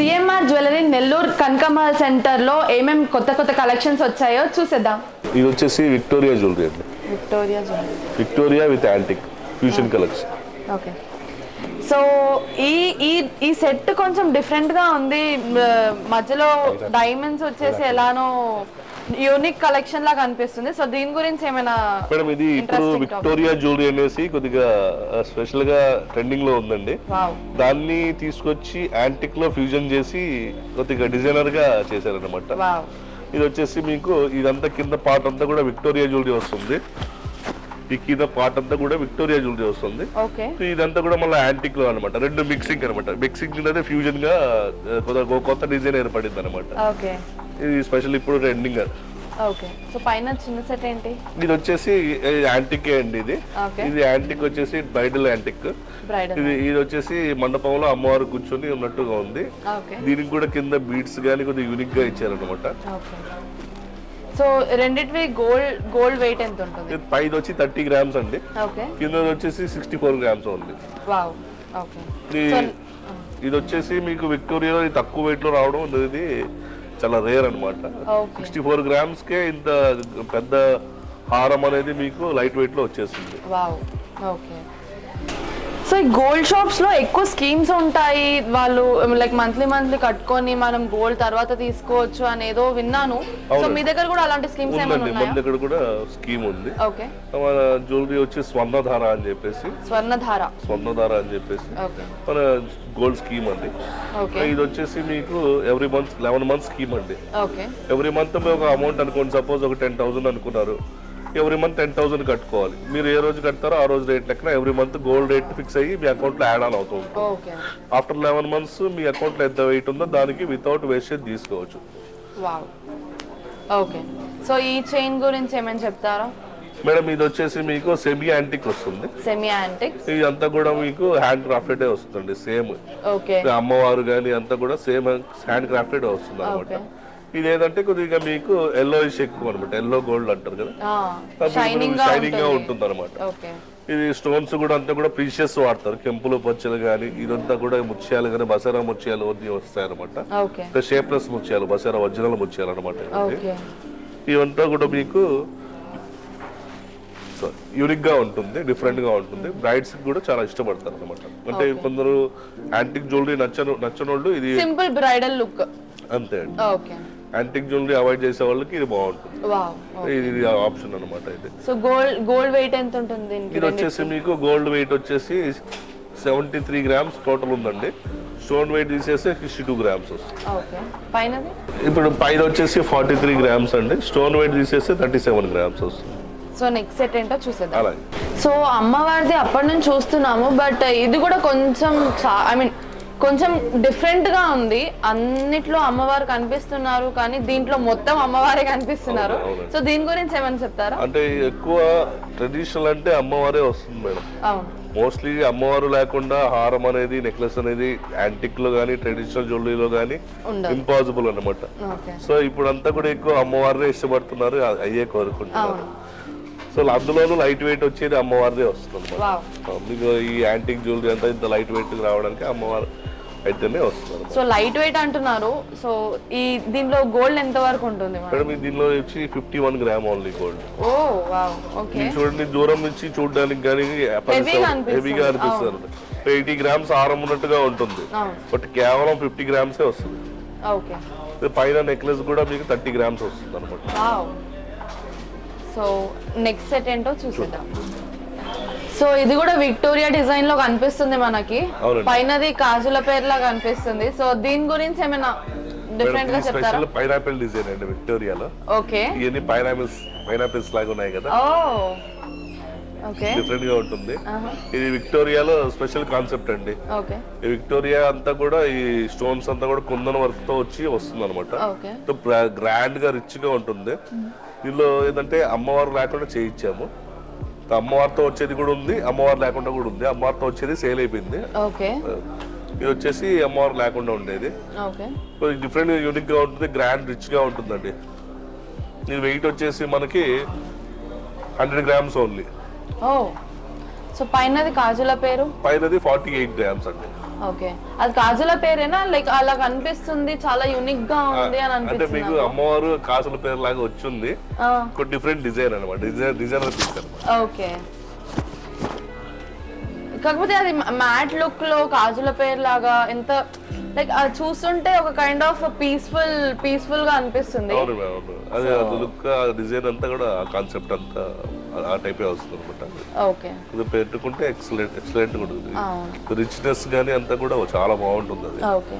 CMR jewellery Nellore Kanaka Mahal సెంటర్లో ఏమేమి కొత్త కొత్త కలెక్షన్స్ వచ్చాయో చూసేద్దాం. ఇది వచ్చేసి విక్టోరియా జ్యువెలరీ అండి. Victoria jewellery. Victoria with antique fusion collection. Okay. So ఈ ఈ ఈ సెట్ కొంచెం డిఫరెంట్గా ఉంది. మ- మధ్యలో డైమండ్స్ వచ్చేసి ఎలానో యూనిక్ కలెక్షన్ లాగా అనిపిస్తుంది సో దీని గురించి ఏమైనా మేడం ఇది ఇప్పుడు. విక్టోరియా జ్యువెలరీ అనేసి కొద్దిగా స్పెషల్గా ట్రెండింగ్లో ఉందండి. దాన్ని తీసుకొచ్చి యాంటిక్లో ఫ్యూజన్ చేసి కొద్దిగా డిజైనర్గా చేశారనమాట ఇది వచ్చేసి మీకు ఇదంతా కింద పార్ట్ అంతా కూడా విక్టోరియా జ్యువెలరీ వస్తుంది. ఈ కింద పార్ట్ అంతా కూడా విక్టోరియా జ్యువెలరీ వస్తుంది. ఇదంతా కూడా మళ్ళీ యాంటిక్లో అనమాట రెండు మిక్సింగ్ అనమాట మిక్సింగ్ అనేది ఫ్యూజన్గా కొత్త డిజైన్ ఏర్పడింది అనమాట ఇది స్పెషల్ ఇప్పుడు ట్రెండింగ్ ఓకే. సో పైన చిన్న సెట్ ఏంటి? ఇది వచ్చేసి యాంటిక్ అండి ఇది. ఇది యాంటిక్ వచ్చేసి బ్రైడల్ యాంటిక్ ఇది ఇది వచ్చేసి మండపంలో అమ్మవారు కూర్చొని ఉన్నట్టుగా ఉంది. దీనికి కూడా కింద బీట్స్ గానీ కొద్దిగా యూనిక్గా ఇచ్చారనమాట సో రెండిటివి గోల్డ్ గోల్డ్ వెయిట్ ఎంత ఉంటుంది? పైది వచ్చి థర్టీ గ్రామ్స్ అండి. కింద వచ్చేసి సిక్స్టీ ఫోర్ గ్రామ్స్ ఉంది ఇది వచ్చేసి మీకు విక్టోరియాలో తక్కువ వెయిట్లో రావడం ఇది చాలా రేర్ అన్నమాట. ఓకే సిక్స్టీ ఫోర్ గ్రామ్స్ కే ఇంత పెద్ద హారం అనేది మీకు లైట్ వెయిట్లో వచ్చేస్తుంది ఓకే సో ఈ గోల్డ్ షాప్స్లో ఎక్కువ స్కీమ్స్ ఉంటాయి. వాళ్ళు లైక్ మంత్లీ మంత్లీ కట్టుకొని మనం గోల్డ్ తర్వాత తీసుకోవచ్చు అనేదో విన్నాను. సో. మీ దగ్గర కూడా అలాంటి స్కీమ్స్ ఏమైనా మన ఉన్నాయా దగ్గర కూడా స్కీమ్ ఉంది. ఓకే. మన జ్యువెలరీ వచ్చి స్వర్ణధార అని చెప్పేసి. స్వర్ణధార. స్వర్ణధార అని చెప్పేసి. మన గోల్డ్ స్కీమ్ అండి. ఓకే. ఇది వచ్చేసి మీకు every month eleven month scheme అండి. ఓకే. ఎవ్రీ మంత్ ఒక అమౌంట్ అనుకోండి. సపోజ్ ఒక టెన్ థౌసండ్ అనుకున్నారు. ఎవ్రీ మంత్ టెన్ థౌసండ్ కట్టుకోవాలి. మీరు ఏ రోజు కడతారో ఆ రోజు రేట్ లెక్కన every month gold rate fix అయ్యి మీ అకౌంట్లో యాడ్ ఆన్ అవుతూ ఉంటుంది. ఆఫ్టర్ లెవెన్ మంత్స్ మీ అకౌంట్లో ఎంత వెయిట్ ఉందో దానికి వితౌట్ వేస్టేజ్ తీసుకోవచ్చు. ఓకే. సో ఈ చైన్ గురించి ఏమైనా చెప్తారా? మేడం ఇది వచ్చేసి మీకు సెమీ యాంటిక్ వస్తుంది. Semi antique. ఇది అంతా కూడా మీకు హ్యాండ్ క్రాఫ్టెడ్ వస్తుంది సేమ్. ఓకే. అమ్మవారు కానీ అంతా కూడా సేమ్ హ్యాండ్ క్రాఫ్టెడ్ వస్తుంది అనమాట. ఇది ఏంటంటే కొద్దిగా మీకు ఎల్లో ఎక్కువ అనమాట ఎల్లో గోల్డ్ అంటారు కదా? షైనింగ్గా ఉంటుంది. అనమాట ఇది స్టోన్స్ కూడా అంతా కూడా ప్రీషియస్ వాడతారు. కెంపులు పచ్చలు కానీ ఇదంతా కూడా ముత్యాలు కానీ బసారా ముత్యాలు అన్ని వస్తాయి అనమాట షేప్లెస్ ముత్యాలు బసారా ఒరిజినల్ ముత్యాలు అనమాట ఇవంతా కూడా మీకు యూనిక్గా ఉంటుంది డిఫరెంట్గా ఉంటుంది. బ్రైడ్స్ కూడా చాలా ఇష్టపడతారు అనమాట అంటే కొందరు యాంటిక్ జ్యువెలరీ నచ్చను నచ్చనోళ్ళు ఇది సింపుల్ బ్రైడల్ లుక్ అంతే అండి. ఓకే. యాంటిక్ జ్యువెలరీ అవాయిడ్ చేసే వాళ్ళకి ఇది బాగుంటుంది. వావ్ ఇది ఆప్షన్ అనమాట ఇది సో గోల్డ్ గోల్డ్ వెయిట్ ఎంత ఉంటుంది దీనికి? ఇది వచ్చేసి మీకు గోల్డ్ వెయిట్ వచ్చేసి సెవెంటీ త్రీ గ్రామ్స్ టోటల్ ఉందండి స్టోన్ వెయిట్ తీసేస్తే సిక్స్టీ టూ గ్రామ్స్ వస్తుంది ఇప్పుడు పైన వచ్చేసి ఫార్టీ త్రీ గ్రామ్స్ అండి. స్టోన్ వెయిట్ తీసేస్తే థర్టీ సెవెన్ గ్రామ్స్ వస్తుంది. సో నెక్స్ట్ సెట్ ఏంటో చూసేద్దాం. అలాగే. సో అమ్మవారిది అప్పటి నుంచి చూస్తున్నాము బట్ ఇది కూడా కొంచెం ఐ మీన్ కొంచెం డిఫరెంట్గా ఉంది. అన్నిట్లో అమ్మవారు కనిపిస్తున్నారు కానీ దీంట్లో మొత్తం అమ్మవారే కనిపిస్తున్నారు. సో దీని గురించి ఏమైనా చెప్తారా? అంటే ఎక్కువ ట్రెడిషనల్ అంటే అమ్మవారే వస్తుంది మేడం. మోస్ట్లీ అమ్మవారు లేకుండా హారం అనేది నెక్లెస్ అనేది యాంటిక్లో కానీ ట్రెడిషనల్ జ్యువెలరీలో కానీ ఇంపాసిబుల్ అన్నమాట. ఓకే. సో ఇప్పుడు అంతా కూడా ఎక్కువ అమ్మవారినే ఇష్టపడుతున్నారు అయ్యే కోరుకుంటున్నారు. సో అందులోనూ లైట్ వెయిట్ వచ్చేది అమ్మవారిదే వస్తుంది మీకు ఈ యాంటిక్ జ్యువెలరీ అంతా ఇంత లైట్ వెయిట్ రావడానికి అమ్మవారు అయితేనే వస్తుంది సో లైట్ వెయిట్ అంటున్నారు. సో ఈ దీంట్లో గోల్డ్ ఎంత వరకు ఉంటుంది మేడం? దీనిలో వచ్చి fifty one gram only gold oh wow okay. చూడండి దూరం నుంచి చూడడానికి కానీ. హెవీగా అనిపిస్తుంది. ఎయిటీ గ్రామ్స్ ఆరం ఉన్నట్టుగా ఉంటుంది. బట్ కేవలం ఫిఫ్టీ గ్రామ్సే వస్తుంది. ఓకే. పైన నెక్లెస్ కూడా మీకు థర్టీ గ్రామ్స్ వస్తుంది అనమాట సో నెక్స్ట్ సెట్ ఏంటో చూసేద్దాం. సో ఇది కూడా విక్టోరియా డిజైన్లో కనిపిస్తుంది మనకి. పైనది కాజుల పేర్లా కనిపిస్తుంది. సో దీని గురించి ఏమైనా డిఫరెంట్గా చెప్తారా? స్పెషల్ పైనాపిల్ డిజైన్ అండి విక్టోరియాలో. ఓకే. ఇవన్నీ పైనాపిల్స్ పైనాపిల్స్ లాగా ఉన్నాయి కదా. డిఫరెంట్గా ఉంటుంది. ఇది విక్టోరియాలో స్పెషల్ కాన్సెప్ట్ అండి. ఓకే. ఈ విక్టోరియా అంతా కూడా ఈ స్టోన్స్ అంతా కూడా కుందన వర్క్తో వచ్చి వస్తుంది అనమాట గ్రాండ్గా రిచ్గా ఉంటుంది. దీనిలో ఏంటంటే అమ్మవారు లేకుండా చేయించాము. అమ్మవారితో వచ్చేది కూడా ఉంది అమ్మవారు లేకుండా కూడా ఉంది. అమ్మవారితో వచ్చేది సేల్ అయిపోయింది. ఓకే. ఇది వచ్చేసి అమ్మవారు లేకుండా ఉండేది. డిఫరెంట్ యూనిక్గా ఉంటుంది గ్రాండ్ రిచ్గా ఉంటుందండి. ఇది వెయిట్ వచ్చేసి మనకి హండ్రెడ్ గ్రామ్స్ ఓన్లీ సో పైనది కాజుల పేరు? పైనది ఫార్టీ ఎయిట్ గ్రామ్స్ అండి. ఓకే. అది కాజుల పేరేనా? లైక్ అలా కనిపిస్తుంది చాలా యూనిక్గా ఉంది అని అంటే అనిపిస్తుంది మీకు అమ్మవారు కాసుల పేరు లాగా వచ్చింది ఒక డిఫరెంట్ డిజైన్ అనమాట డిజైన్ డిజైనర్ పీస్ అనమాట ఓకే. కాకపోతే అది మ్యాట్ లుక్లో కాజుల పేరు లాగా ఎంత లైక్ అది చూస్తుంటే ఒక కైండ్ ఆఫ్ పీస్ఫుల్ పీస్ఫుల్గా అనిపిస్తుంది. అవును మేడం అవును. అదే అది లుక్ ఆ డిజైన్ అంతా కూడా ఆ కాన్సెప్ట్ అంతా ఆ- టైపే వస్తుంది అనమాట ఓకే. ఇది పెట్టుకుంటే ఎక్సలెంట్ ఎక్సలెంట్ ఉంటుంది. రిచ్నెస్ కానీ అంతా కూడా చాలా బాగుంటుంది అది. ఓకే.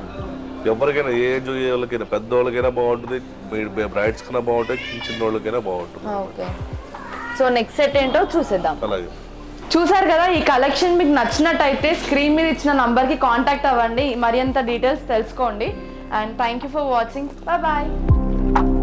ఎవరికైనా ఏ ఏజ్ వాళ్ళకైనా పెద్దవాళ్ళకైనా బాగుంటుంది బ్రైడ్స్ కన్నా బాగుంటుంది చిన్న వాళ్ళకైనా బాగుంటుంది ఓకే. సో నెక్స్ట్ సెట్ ఏంటో చూసేద్దాం. అలాగే. చూసారు కదా ఈ కలెక్షన్ మీకు నచ్చినట్టయితే స్క్రీన్ మీద ఇచ్చిన నంబర్కి కాంటాక్ట్ అవ్వండి. మరింత డీటెయిల్స్ తెలుసుకోండి. And thank you for watching bye bye